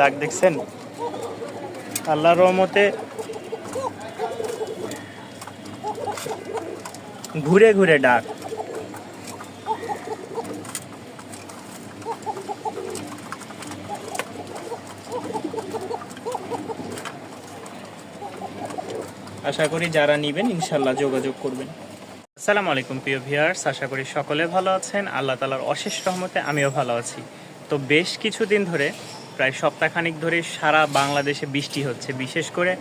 দাগ দেখছেন? আল্লাহর রহমতে ঘুরে ঘুরে ডাক। আশা করি যারা নিবেন ইনশাল্লাহ যোগাযোগ করবেন। আসসালামু আলাইকুম, প্রিয় ভিউয়ার্স। আশা করি সকলে ভালো আছেন। আল্লাহ তালার অশেষ রহমতে আমিও ভালো আছি। তো বেশ কিছুদিন ধরে প্রায় সপ্তাহখানিক ধরে সারা বাংলাদেশে বৃষ্টি হচ্ছে। বিশেষ করে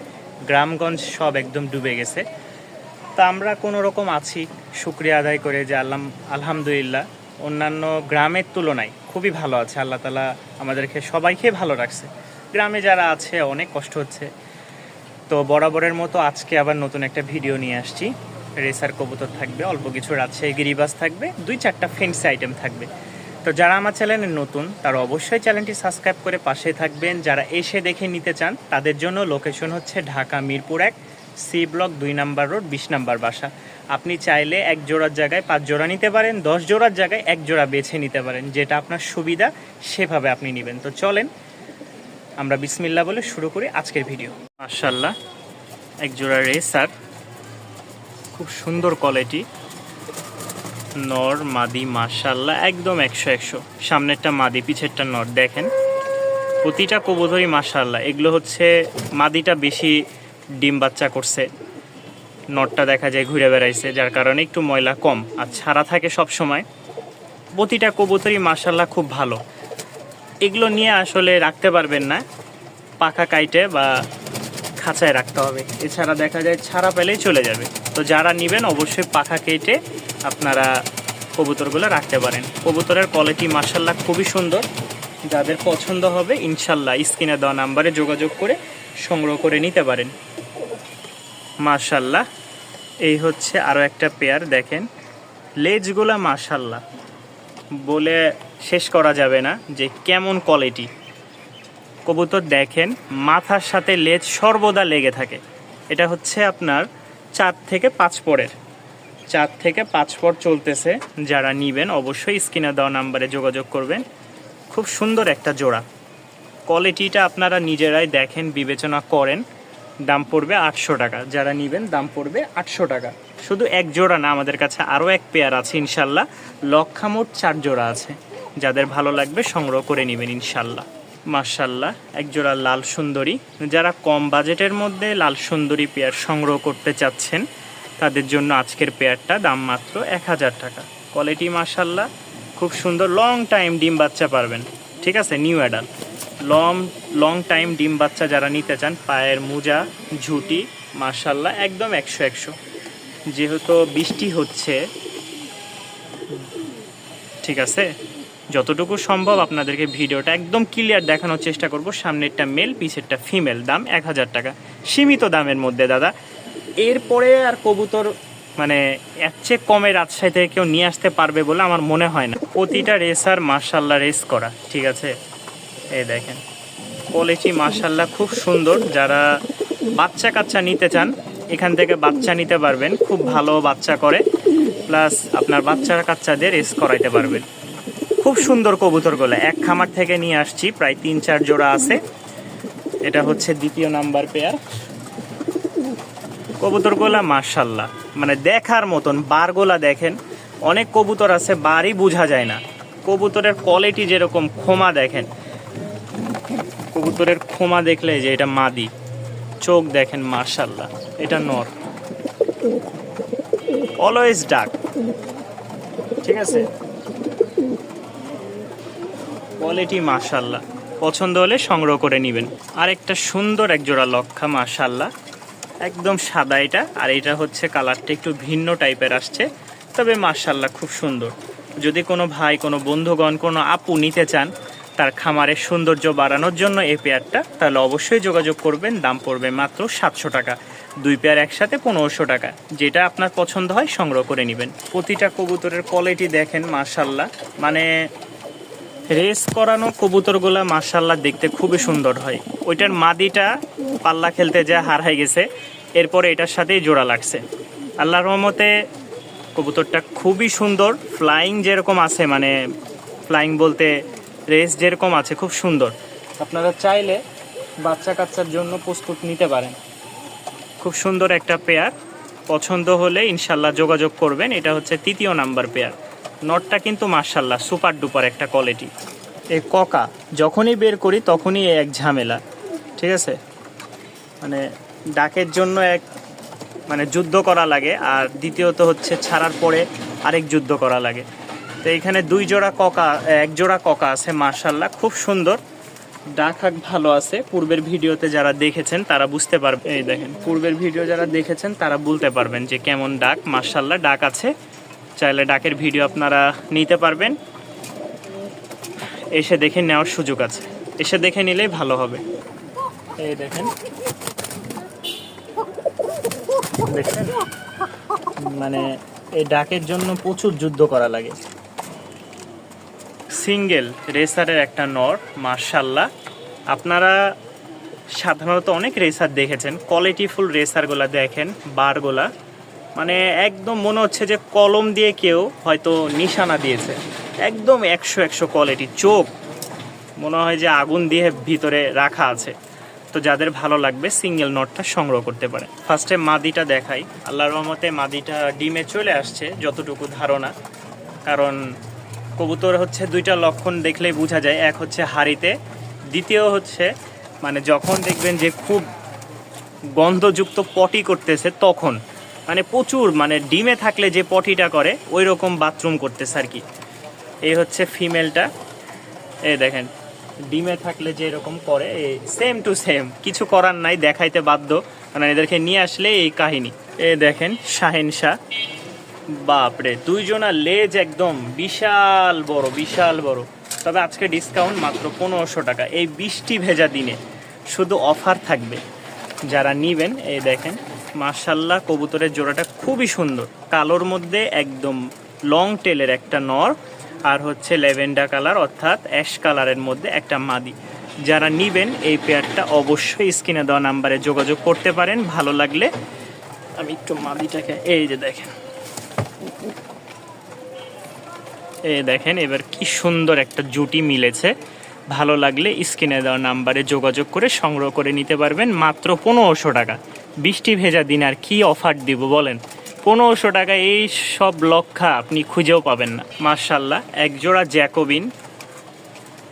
গ্রামগঞ্জ সব একদম ডুবে গেছে। তা আমরা কোনো রকম আছি, শুক্রিয়া আদায় করে যে আল্লাহ আলহামদুলিল্লাহ। অন্যান্য গ্রামের তুলনায় খুবই ভালো আছে। আল্লাহ তালা আমাদেরকে সবাইকে ভালো রাখছে। গ্রামে যারা আছে, অনেক কষ্ট হচ্ছে। তো বরাবরের মতো আজকে আবার নতুন একটা ভিডিও নিয়ে আসছি। রেসার কবুতর থাকবে, অল্প কিছু রাজশাহী গিরিবাস থাকবে, দুই চারটা ফেন্সি আইটেম থাকবে। তো যারা আমার চ্যানেলে নতুন, তারা অবশ্যই চ্যানেলটি সাবস্ক্রাইব করে পাশে থাকবেন। যারা এসে দেখে নিতে চান, তাদের জন্য লোকেশন হচ্ছে ঢাকা মিরপুর এক সি ব্লক দুই নাম্বার রোড বিশ নাম্বার বাসা। আপনি চাইলে এক জোড়ার জায়গায় পাঁচ জোড়া নিতে পারেন, দশ জোড়ার জায়গায় এক জোড়া বেছে নিতে পারেন। যেটা আপনার সুবিধা, সেভাবে আপনি নেবেন। তো চলেন, আমরা বিসমিল্লা বলে শুরু করি আজকের ভিডিও। মার্শাল্লাহ এক জোড়া রেসার খুব সুন্দর কোয়ালিটি নর, মাদি মার্শাল্লাহ একদম একশো একশো। সামনেরটা মাদি, পিছেরটা নর, দেখেন। প্রতিটা কবুতরই মার্শাল্লাহ এগুলো হচ্ছে, মাদিটা বেশি ডিম বাচ্চা করছে। নটটা দেখা যায় ঘুরে বেড়াইছে, যার কারণে একটু ময়লা কম আর ছাড়া থাকে সব সময় প্রতিটা কবুতরই মার্শাল্লাহ খুব ভালো। এগুলো নিয়ে আসলে রাখতে পারবেন না। পাখা কাইটে বা খাঁচায় রাখতে হবে। এছাড়া দেখা যায় ছাড়া পেলেই চলে যাবে। তো যারা নেবেন, অবশ্যই পাখা কেটে আপনারা কবুতরগুলো রাখতে পারেন। কবুতরের কোয়ালিটি মার্শাল্লাহ খুবই সুন্দর। যাদের পছন্দ হবে ইনশাল্লাহ স্ক্রিনে দেওয়া নাম্বারে যোগাযোগ করে সংগ্রহ করে নিতে পারেন। মার্শাল্লাহ এই হচ্ছে আরও একটা পেয়ার দেখেন। লেজগুলা মার্শাল্লাহ বলে শেষ করা যাবে না যে কেমন কোয়ালিটি কবুতর দেখেন, মাথার সাথে লেজ সর্বদা লেগে থাকে। এটা হচ্ছে আপনার চার থেকে পাঁচ পরের। চার থেকে পাঁচ পর চলতেছে। যারা নিবেন অবশ্যই স্ক্রিনে দেওয়া নাম্বারে যোগাযোগ করবেন। খুব সুন্দর একটা জোড়া। কোয়ালিটিটা আপনারা নিজেরাই দেখেন, বিবেচনা করেন। দাম পড়বে আটশো টাকা। যারা নিবেন, দাম পড়বে আটশো টাকা। শুধু এক জোড়া না, আমাদের কাছে আরও এক পেয়ার আছে ইনশাল্লাহ। লক্ষামোট চার জোড়া আছে। যাদের ভালো লাগবে সংগ্রহ করে নেবেন ইনশাল্লাহ। মার্শাল্লাহ এক জোড়া লাল সুন্দরী। যারা কম বাজেটের মধ্যে লাল সুন্দরী পেয়ার সংগ্রহ করতে চাচ্ছেন, তাদের জন্য আজকের পেয়ারটা দাম মাত্র এক হাজার টাকা। কোয়ালিটি মার্শাল্লাহ খুব সুন্দর লং টাইম ডিম বাচ্চা পারবেন। ঠিক আছে new adult long long time ডিম বাচ্চা যারা নিতে চান, পায়ের মোজা, ঝুটি মার্শাল্লাহ একদম একশো একশো। যেহেতু বৃষ্টি হচ্ছে, ঠিক আছে যতটুকু সম্ভব আপনাদেরকে ভিডিওটা একদম ক্লিয়ার দেখানোর চেষ্টা করব। সামনেরটা মেল পিছেরটা ফিমেল দাম এক হাজার টাকা। সীমিত দামের মধ্যে, দাদা। এরপরে আর কবুতর মানে এর চেয়ে কমে রাজশাহী থেকে কেউ নিয়ে আসতে পারবে বলে আমার মনে হয় না। প্রতিটা রেসার মার্শাল্লাহ রেস করা, ঠিক আছে? এই দেখেন কোয়ালিটি মার্শাল্লাহ খুব সুন্দর। যারা বাচ্চা কাচ্চা নিতে চান, এখান থেকে বাচ্চা নিতে পারবেন। খুব ভালো বাচ্চা করে। প্লাস আপনার বাচ্চারা কাচ্চাদের রেস করাইতে পারবেন। খুব সুন্দর কবুতরগুলো। এক খামার থেকে নিয়ে আসছি, প্রায় তিন, চার জোড়া আছে। এটা হচ্ছে দ্বিতীয় নাম্বার পেয়ার কবুতরগুলা মার্শাল্লাহ মানে দেখার মতন, বারগুলা দেখেন, অনেক কবুতর আছে, বারই বোঝা যায় না। কবুতরের কোয়ালিটি যেরকম খোমা দেখেন। কবুতরের খোমা দেখলে যে এটা মাদি, চোখ দেখেন মার্শাল্লাহ এটা নর। অলওয়েজ ডাক ঠিক আছে? কোয়ালিটি মাশাল্লাহ পছন্দ হলে সংগ্রহ করে নেবেন। আর একটা সুন্দর এক জোড়া লক্ষা মাশাল্লাহ একদম সাদা এটা, আর এটা হচ্ছে কালারটা একটু ভিন্ন টাইপের আসছে, তবে মাশাল্লাহ খুব সুন্দর। যদি কোনো ভাই, কোনো বন্ধুগণ, কোনো আপু নিতে চান, তার খামারের সৌন্দর্য বাড়ানোর জন্য এই পেয়ারটা, তাহলে অবশ্যই যোগাযোগ করবেন। দাম পড়বে মাত্র সাতশো টাকা। দুই পেয়ার একসাথে পনেরোশো টাকা। যেটা আপনার পছন্দ হয়, সংগ্রহ করে নেবেন। প্রতিটা কবুতরের কোয়ালিটি দেখেন মার্শাল্লাহ মানে রেস করানো কবুতরগুলা মার্শাল্লাহ দেখতে খুবই সুন্দর হয়। ওইটার মাদিটা পাল্লা খেলতে যা হার হয়ে গেছে, এরপরে এটার সাথেই জোড়া লাগছে। আল্লাহর রহমতে কবুতরটা খুবই সুন্দর ফ্লাইং যেরকম আছে মানে ফ্লাইং বলতে রেস যেরকম আছে, খুব সুন্দর। আপনারা চাইলে বাচ্চা কাচ্চার জন্য প্রস্তুত নিতে পারেন। খুব সুন্দর একটা পেয়ার পছন্দ হলে ইনশাল্লাহ যোগাযোগ করবেন, এটা হচ্ছে তৃতীয় নাম্বার পেয়ার নটটা কিন্তু মার্শাল্লাহ সুপার ডুপার একটা কোয়ালিটি এই ককা, যখনই বের করি তখনই এক ঝামেলা, ঠিক আছে? মানে ডাকের জন্য এক মানে যুদ্ধ করা লাগে, আর দ্বিতীয়ত হচ্ছে ছাড়ার পরে আরেক যুদ্ধ করা লাগে। তো এখানে দুই জোড়া ককা, এক জোড়া ককা আছে মার্শাল্লাহ খুব সুন্দর। ডাক হাক ভালো আছে, পূর্বের ভিডিওতে যারা দেখেছেন তারা বুঝতে পারবে। এই দেখেন, পূর্বের ভিডিও যারা দেখেছেন তারা বলতে পারবেন যে কেমন ডাক মার্শাল্লাহ ডাক আছে। চাইলে ডাকের ভিডিও আপনারা নিতে পারবেন। এসে দেখে নেওয়ার সুযোগ আছে। এসে দেখে নিলেই ভালো হবে। এই দেখেন। দেখেন? মানে এই ডাকের জন্য প্রচুর যুদ্ধ করা লাগে। সিঙ্গেল রেসারের একটা নর, মার্শাল্লাহ। আপনারা সাধারণত অনেক রেসার দেখেছেন। কোয়ালিটিফুল রেসারগুলা দেখেন, বারগুলা। মানে একদম মনে হচ্ছে যে কলম দিয়ে কেউ হয়তো নিশানা দিয়েছে। একদম একশো একশো কোয়ালিটি চোখ। মনে হয় যে আগুন দিয়ে ভিতরে রাখা আছে। তো যাদের ভালো লাগবে সিঙ্গেল নটটা সংগ্রহ করতে পারে ফার্স্টে মাদিটা দেখাই। আল্লাহর রহমতে মাদিটা ডিমে চলে আসছে, যতটুকু ধারণা। কারণ কবুতর হচ্ছে দুইটা লক্ষণ দেখলেই বোঝা যায়। এক হচ্ছে হাড়িতে, দ্বিতীয় হচ্ছে মানে যখন দেখবেন যে খুব গন্ধযুক্ত পটি করতেছে, তখন। মানে প্রচুর মানে ডিমে থাকলে যে পটিটা করে ওই রকম বাথরুম করতেছে আর কি। এই হচ্ছে ফিমেলটা এই দেখেন, ডিমে থাকলে যে এরকম করে সেম টু সেম কিছু করার নাই, দেখাইতে বাধ্য। মানে এদেরকে নিয়ে আসলে এই কাহিনী। এ দেখেন, শাহিন শাহ। বাপরে দুইজনা লেজ একদম বিশাল বড় বিশাল বড়। তবে আজকে ডিসকাউন্ট মাত্র পনেরোশো টাকা। এই বৃষ্টি ভেজা দিনে শুধু অফার থাকবে। যারা নিবেন, এই দেখেন মার্শাল্লাহ কবুতরের জোড়াটা খুবই সুন্দর। কালোর মধ্যে একদম লং টেলের একটা নর, আর হচ্ছে লেভেন্ডার কালার, অর্থাৎ অ্যাশ কালারের মধ্যে একটা মাদি। যারা নিবেন এই পেয়ারটা অবশ্যই স্ক্রিনে দেওয়া নাম্বারে যোগাযোগ করতে পারেন, ভালো লাগলে। আমি একটু মাদিটাকে, এই যে দেখেন। এই দেখেন, এবার কি সুন্দর একটা জুটি মিলেছে। ভালো লাগলে স্ক্রিনে দেওয়া নাম্বারে যোগাযোগ করে সংগ্রহ করে নিতে পারবেন, মাত্র পনেরোশো টাকা। বৃষ্টি ভেজা দিন আর কি অফার দিব বলেন? পনেরোশো টাকা এই সব লক্ষা আপনি খুঁজেও পাবেন না। মার্শাল্লাহ একজোড়া জ্যাকোবিন।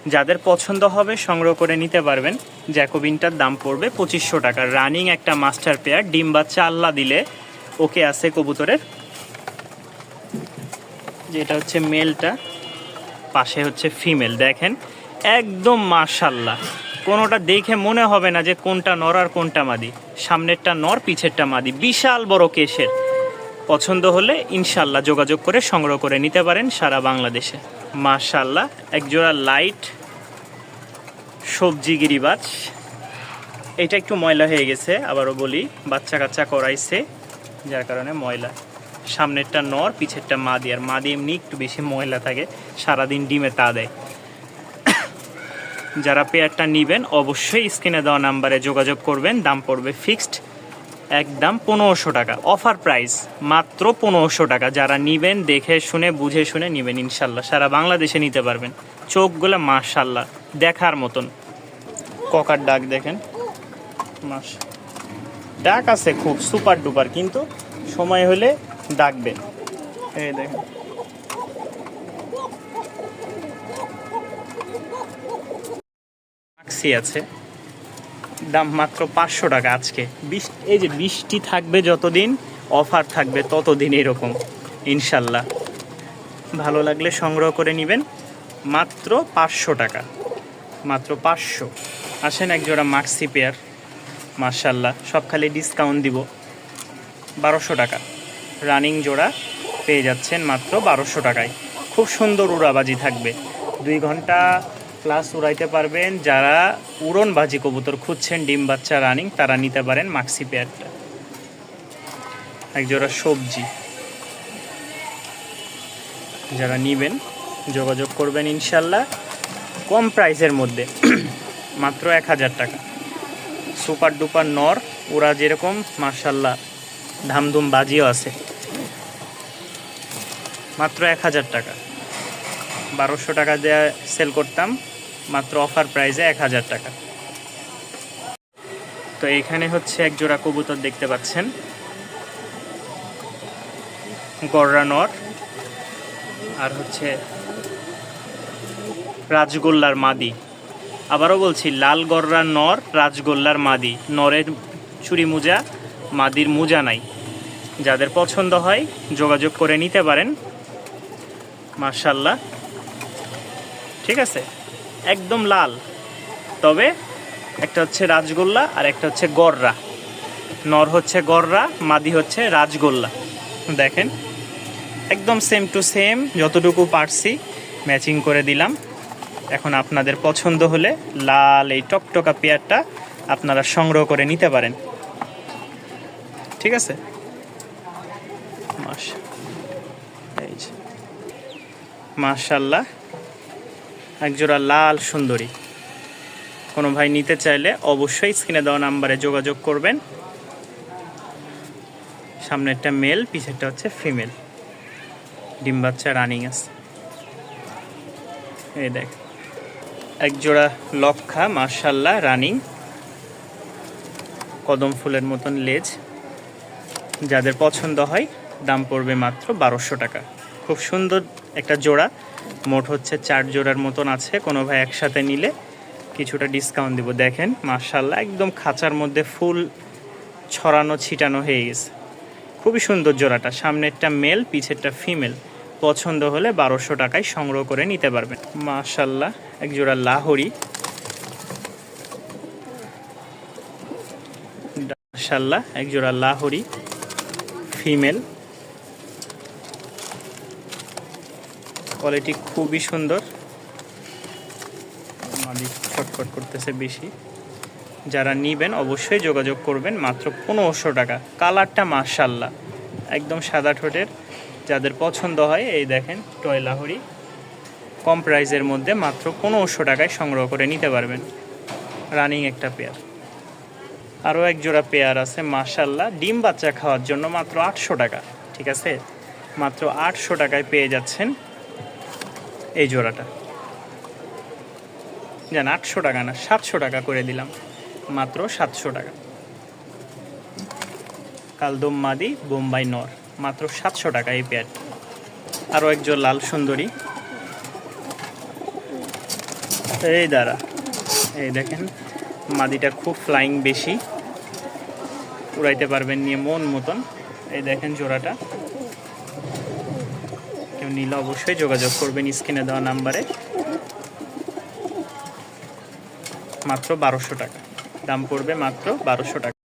যাদের পছন্দ হবে সংগ্রহ করে নিতে পারবেন। জ্যাকোবিনটার দাম পড়বে পঁচিশশো টাকা। রানিং একটা মাস্টার পেয়ার, ডিম বাচ্চা আল্লাহ দিলে ওকে আছে কবুতরের। যেটা হচ্ছে মেলটা, পাশে হচ্ছে ফিমেল, দেখেন? একদম মার্শাল্লাহ কোনোটা দেখে মনে হবে না যে কোনটা নর আর কোনটা মাদি। সামনেরটা নর, পিছেরটা মাদি। বিশাল বড় কেশের। পছন্দ হলে ইনশাল্লাহ যোগাযোগ করে সংগ্রহ করে নিতে পারেন সারা বাংলাদেশে। মার্শাল্লাহ একজোড়া লাইট সবজি গিরিবাজ। এটা একটু ময়লা হয়ে গেছে, আবারও বলি, বাচ্চা কাচ্চা করাইছে, যার কারণে ময়লা। সামনেরটা নর, পিছেরটা মাদি, আর মাদি এমনি একটু বেশি ময়লা থাকে, সারাদিন ডিমে তা দেয়। যারা পেয়ারটা নেবেন, অবশ্যই স্ক্রিনে দেওয়া নাম্বারে যোগাযোগ করবেন। দাম পড়বে ফিক্সড একদম পনেরোশো টাকা। অফার প্রাইস মাত্র পনেরোশো টাকা। যারা নিবেন, দেখে শুনে, বুঝে শুনে নেবেন ইনশাল্লাহ। সারা বাংলাদেশে নিতে পারবেন। চোখগুলো মাশাল্লাহ, দেখার মতন। ককার ডাক দেখেন। মাস ডাক আছে খুব সুপার ডুপার কিন্তু সময় হলে ডাকবে এই দেখেন। মাক্সি আছে। দাম মাত্র পাঁচশো টাকা আজকে। বৃষ্টি এই যে বৃষ্টি থাকবে যতদিন, অফার থাকবে ততদিন এরকম, ইনশাল্লাহ। ভালো লাগলে সংগ্রহ করে নেবেন। মাত্র পাঁচশো টাকা। মাত্র পাঁচশো। আসেন এক জোড়া মাক্সি পেয়ার। মার্শাল্লাহ সব খালি ডিসকাউন্ট দিব। বারোশো টাকা। রানিং জোড়া পেয়ে যাচ্ছেন মাত্র বারোশো টাকায়। খুব সুন্দর উড়াবাজি থাকবে। দুই ঘণ্টা প্লাস উড়াইতে পারবেন। যারা উড়নবাজি কবুতর খুঁজছেন, ডিম বাচ্চা রানিং, তারা নিতে পারেন মাক্সি পেয়ারটা একজোড়া সবজি। যারা নিবেন, যোগাযোগ করবেন ইনশাল্লাহ। কম প্রাইসের মধ্যে, মাত্র এক হাজার টাকা। সুপার ডুপার নর ওরা যেরকম মার্শাল্লাহ ধামধুম বাজিও আছে। মাত্র এক হাজার টাকা। বারোশো টাকা দেওয়া সেল করতাম। মাত্র অফার প্রাইসে এক হাজার টাকা। তো এখানে হচ্ছে এক জোড়া কবুতর দেখতে পাচ্ছেন। গররা নর আর হচ্ছে রাজগোল্লার মাদি। আবারও বলছি, লাল গররা নর, রাজগোল্লার মাদি। নরের চুরি মোজা, মাদির মোজা নাই। যাদের পছন্দ হয়, যোগাযোগ করে নিতে পারেন। মার্শাল্লাহ ঠিক আছে? একদম লাল। তবে একটা হচ্ছে রাজগোল্লা আর একটা হচ্ছে গররা। নর হচ্ছে গররা, মাদি হচ্ছে রাজগোল্লা। দেখেন, একদম সেম টু সেম যতটুকু পারছি ম্যাচিং করে দিলাম। এখন আপনাদের পছন্দ হলে লাল এই টকটকা পেয়ারটা আপনারা সংগ্রহ করে নিতে পারেন। ঠিক আছে? মাশাল্লাহ। একজোড়া লাল সুন্দরী। কোনো ভাই নিতে চাইলে অবশ্যই স্ক্রিনে দেওয়া নাম্বারে যোগাযোগ করবেন। সামনে একটা মেল, পিছেরটা হচ্ছে ফিমেল। ডিম বাচ্চা রানিং আছে। এই দেখ এক জোড়া লক্ষা মার্শাল্লাহ রানিং। কদম ফুলের মতন লেজ। যাদের পছন্দ হয়, দাম পড়বে মাত্র বারোশো টাকা। খুব সুন্দর একটা জোড়া। মোট হচ্ছে চার জোড়ার মতন আছে। কোনো ভাই একসাথে নিলে কিছুটা ডিসকাউন্ট দিব। দেখেন মার্শাল্লাহ একদম খাঁচার মধ্যে ফুল ছড়ানো, ছিটানো হয়ে গেছে। খুবই সুন্দর জোড়াটা। সামনেরটা মেল পিছেরটা ফিমেল পছন্দ হলে বারোশো টাকায় সংগ্রহ করে নিতে পারবেন। মাশাল্লাহ এক জোড়া লাহরি। মাশাল্লাহ এক জোড়া লাহরি। ফিমেল কোয়ালিটি খুবই সুন্দর। মালিক ছটফট করতেছে বেশি। যারা নিবেন অবশ্যই যোগাযোগ করবেন, মাত্র পনেরোশো টাকা। কালারটা মার্শাল্লাহ একদম সাদা ঠোঁটের। যাদের পছন্দ হয়, এই দেখেন, টয় লাহরি। কম প্রাইসের মধ্যে মাত্র পনেরোশো টাকায় সংগ্রহ করে নিতে পারবেন। রানিং একটা পেয়ার আরও এক জোড়া পেয়ার আছে মার্শাল্লাহ ডিম বাচ্চা খাওয়ার জন্য মাত্র আটশো টাকা। ঠিক আছে? মাত্র আটশো টাকায় পেয়ে যাচ্ছেন এই জোড়াটা। জান, আটশো টাকা না, সাতশো টাকা করে দিলাম। মাত্র সাতশো টাকা। কালদম মাদি, বোম্বাই নর, মাত্র সাতশো টাকা এই পেয়ারটি আরও একজন লাল সুন্দরী। এই দাঁড়া, এই দেখেন, মাদিটা খুব ফ্লাইং বেশি। উড়াইতে পারবেন নিয়ে মন মতন। এই দেখেন জোড়াটা। নিলে অবশ্যই যোগাযোগ করবেন স্ক্রিনে দেওয়া নাম্বারে। মাত্র বারোশো টাকা। দাম পড়বে মাত্র বারোশো টাকা।